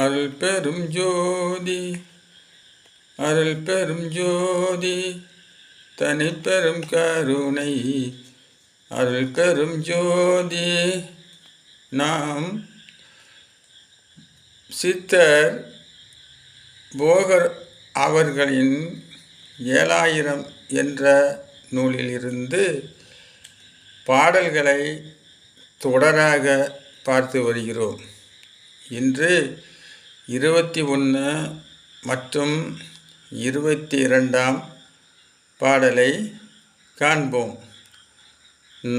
அருள் பெரும் ஜோதி அருள் பெரும் ஜோதி தனி பெரும் கருணை. அருள் பெரும் ஜோதி நாம் சித்தர் போகர் அவர்களின் ஏழாயிரம் என்ற நூலிலிருந்து பாடல்களை தொடராக பார்த்து வருகிறோம். இன்று இருபத்தி ஒன்று மற்றும் இருபத்தி இரண்டாம் பாடலை காண்போம்.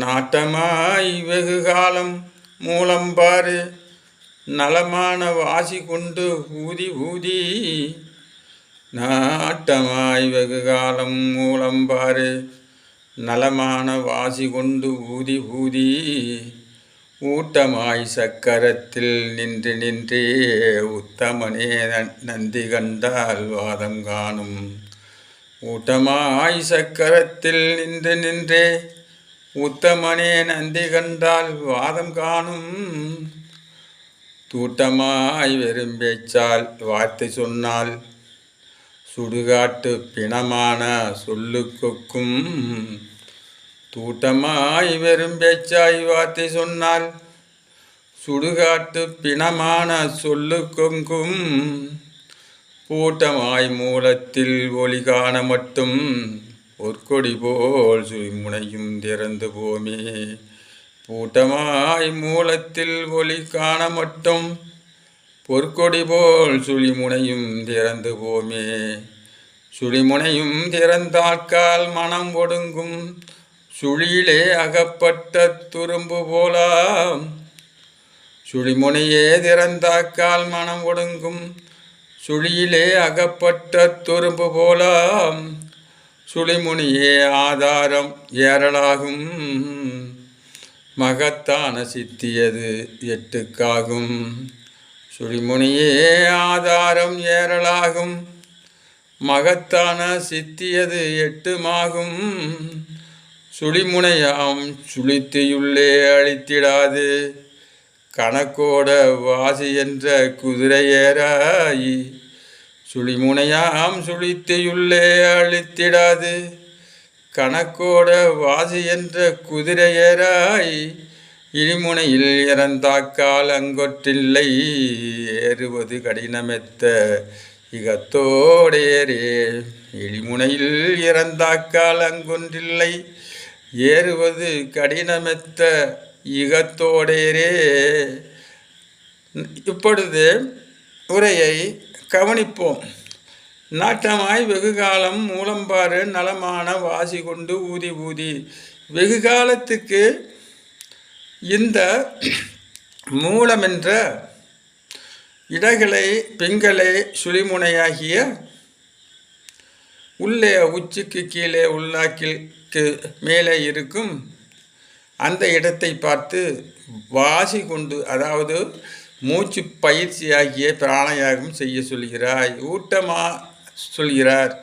நாட்டமாய் வெகு காலம் மூலம்பாறு நலமான வாசி கொண்டு ஊதி ஊதி நாட்டமாய் வெகு காலம் மூலம்பாறு நலமான வாசி கொண்டு ஊதி ஊதி ஊட்டமாய் சக்கரத்தில் நின்று நின்றே உத்தமனே நந்தி கண்டால் வாதம் காணும். ஊட்டமாய் சக்கரத்தில் நின்று நின்றே உத்தமனே நந்தி கண்டால் வாதம் காணும். தூட்டமாய் வெறும் பேச்சால் வார்த்தை சொன்னால் சுடுகாட்டு பிணமான சொல்லுக்கும் தூட்டமாய் வெறும் பேச்சாய் வார்த்தை சொன்னால் சுடுகாட்டு பிணமான சொல்லுக்கும் பூட்டமாய் மூலத்தில் ஒளி காண மட்டும் ஒற்கொடி போல் சுழிமுனையும் திறந்து போமே. பூட்டமாய் மூலத்தில் ஒளி காண மட்டும் பொற்கொடி போல் சுழிமுனையும் திறந்து போமே. சுழிமுனையும் திறந்தாக்கால் மனம் ஒடுங்கும் சுழியிலே அகப்பட்ட துரும்பு போலாம். சுழிமுனையே திறந்தாக்கால் மனம் ஒடுங்கும். சுழியிலே அகப்பட்ட துரும்பு போலாம். சுழிமுனியே ஆதாரம் ஏறலாகும். மகத்தான சித்தியது எட்டுக்காகும். சுழிமுனியே ஆதாரம் ஏறலாகும். மகத்தான சித்தியது எட்டுமாகும். சுழிமுனையாம் சுழித்தியுள்ளே அழித்திடாது. கணக்கோட வாசி என்ற குதிரை ஏறாய் சுழிமுனையாம் சுழித்தியுள்ளே அழித்திடாது. கணக்கோட வாசி என்ற குதிரை இழிமுனையில் இறந்தாக்கால் அங்கொற்றில்லை. ஏறுவது கடினமெத்த இகத்தோடேரே இழிமுனையில் இறந்தாக்கால் அங்கொன்றில்லை. ஏறுவது கடினமெத்த இகத்தோடேரே இப்பொழுது உரையை கவனிப்போம். நாட்டமாய் வெகு காலம் மூலம்பாறு நலமான வாசி கொண்டு ஊதி ஊதி. வெகு காலத்துக்கு இந்த மூலம் என்ற இடகளை பிங்களை சுழிமுனையாகிய உள்ளே உச்சிக்கு கீழே உள்நாக்கிற்கு மேலே இருக்கும் அந்த இடத்தை பார்த்து வாசி கொண்டு அதாவது மூச்சு பயிற்சியாகிய பிராணயாகம் செய்ய சொல்கிறாய். ஊட்டமா சொல்கிறார்.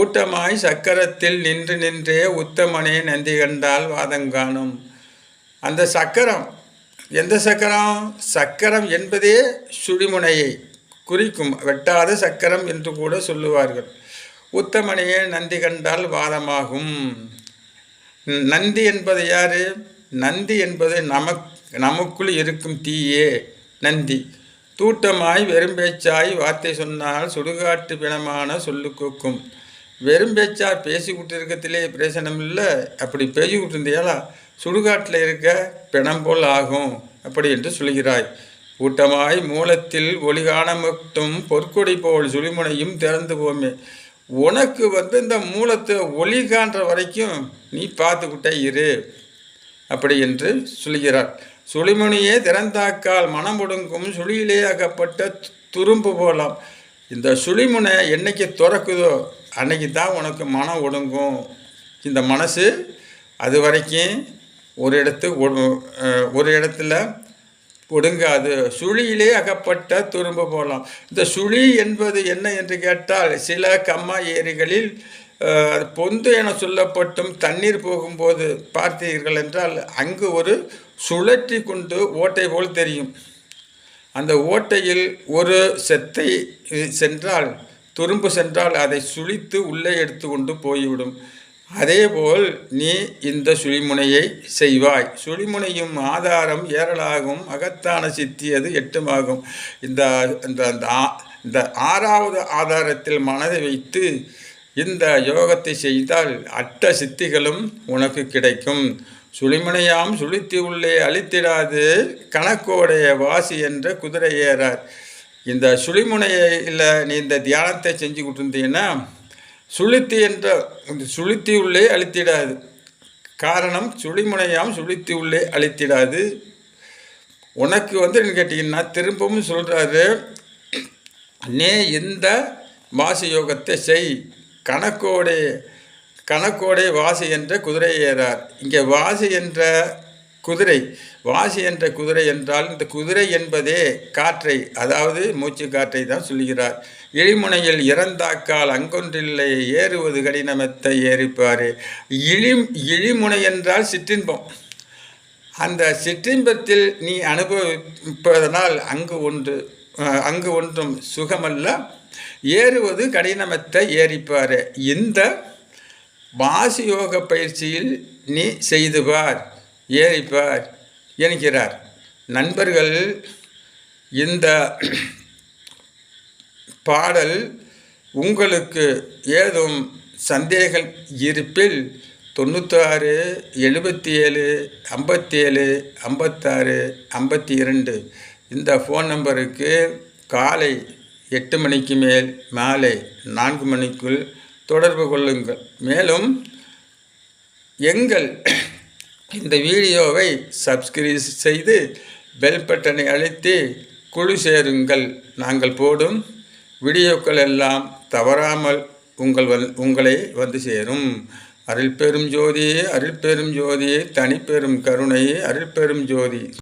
ஊட்டமாய் சக்கரத்தில் நின்று நின்றே உத்தமனே நந்தி கண்டால் வாதங்காணும் அந்த சக்கரம் எந்த சக்கரம்? சக்கரம் என்பதே சுழிமுனையை குறிக்கும். வெட்டாத சக்கரம் என்று கூட சொல்லுவார்கள். உத்தமனையே நந்தி கண்டால் வாதமாகும். நந்தி என்பது யார்? நந்தி என்பது நமக் நமக்குள் இருக்கும் தீயே. நந்தி. தூட்டமாய் வெறும் பேச்சாய் வார்த்தை சொன்னால் சுடுகாட்டு பிணமான சொல்லுக்கும் வெறும் பேச்சாய் பேசிக்கிட்டு இருக்கிறதுலே பிரச்சனம் இல்லை. அப்படி பேசிக்கிட்டு இருந்தியாலா சுடுகாட்டில் இருக்க பிணம் போல் ஆகும் அப்படி என்று சொல்கிறாய். கூட்டமாய் மூலத்தில் ஒளிகாண மட்டும் பொற்கொடி போல் சுழிமுனையும் திறந்து போமே. உனக்கு வந்து இந்த மூலத்தை ஒளி காண்ற வரைக்கும் நீ பார்த்துக்கிட்டே இரு. அப்படி என்று சொல்கிறார். சுழிமுனியே திறந்தாக்கால் மனம் ஒடுங்கும் சுழியிலே அகப்பட்ட துரும்பு போலாம். இந்த சுழிமுனை என்னைக்கு திறக்குதோ அன்னைக்கு தான் உனக்கு மனம் ஒடுங்கும். இந்த மனசு அது வரைக்கும் ஒரு இடத்து ஒரு இடத்துல ஒடுங்காது சுழியிலே அகப்பட்ட துரும்பு போலாம். இந்த சுழி என்பது என்ன என்று கேட்டால் சில கம்மா ஏரிகளில் பொந்து என சொல்லப்பட்டும் தண்ணீர் போகும்போது பார்த்தீர்கள் என்றால் அங்கு ஒரு சுழற்றி கொண்டு ஓட்டை போல் தெரியும். அந்த ஓட்டையில் ஒரு செத்தை சென்றால் துரும்பு சென்றால் அதை சுழித்து உள்ளே எடுத்து கொண்டு போய்விடும். அதேபோல் நீ இந்த சுழிமுனையை செய்வாய். சுழிமுனையும் ஆதாரம் ஏறலாகும் அகத்தான சித்தியது எட்டுமாகும். இந்த இந்த இந்த ஆறாவது ஆதாரத்தில் மனதை வைத்து இந்த யோகத்தை செய்தால் அட்ட சித்திகளும் உனக்கு கிடைக்கும். சுழிமுனையாம் சுழித்தி உள்ளே அழித்திடாது கணக்கோடைய வாசி என்ற குதிரை ஏறார். இந்த சுழிமுனையில் நீ இந்த தியானத்தை செஞ்சு கொடுத்துருந்தீங்கன்னா சுளுத்தி என்ற சுளுத்தி உள்ளே அழித்திடாது. காரணம் சுழிமுனையாம் சுளுத்தி உள்ளே அழித்திடாது. உனக்கு வந்து என்ன கேட்டிங்கன்னா திரும்பவும் சொல்கிறாரு நீ இந்த வாசி யோகத்தை செய். கணக்கோடே கணக்கோடே வாசி என்ற குதிரை ஏறார் இங்கே வாசி என்ற குதிரை வாசி என்ற குதிரை என்றால் இந்த குதிரை என்பதே காற்றை அதாவது மூச்சு காற்றை தான் சொல்கிறார் இழிமுனையில் இறந்தாக்கால் அங்கொன்றில்லை ஏறுவது கடினமத்தை ஏறிப்பார். இழி இழிமுனை என்றால் சிற்றின்பம். அந்த சிற்றின்பத்தில் நீ அனுபவிப்பதனால் அங்கு ஒன்று அங்கு ஒன்றும் சுகமல்ல ஏறுவது கடினமத்தை ஏறிப்பார். இந்த வாசி யோக பயிற்சியில் நீ செய்துவார் ஏறிப்பார் என்கிறார். நண்பர்கள் இந்த பாடல் உங்களுக்கு ஏதும் சந்தேகம் இருப்பில் தொண்ணூத்தாறு எழுபத்தி ஏழு ஐம்பத்தி ஏழு ஐம்பத்தாறு ஐம்பத்தி இரண்டு இந்த ஃபோன் நம்பருக்கு காலை எட்டு மணிக்கு மேல் மாலை நான்கு மணிக்குள் தொடர்பு கொள்ளுங்கள். மேலும் எங்கள் இந்த வீடியோவை சப்ஸ்கிரைப் செய்து பெல் பட்டனை அழுத்தி குழு சேருங்கள். நாங்கள் போடும் வீடியோக்கள் எல்லாம் தவறாமல் உங்கள் வந் உங்களை வந்து சேரும். அருள் பெரும் ஜோதி அருள் பெரும் ஜோதி தனிப்பெரும் கருணை அருள் பெரும் ஜோதி.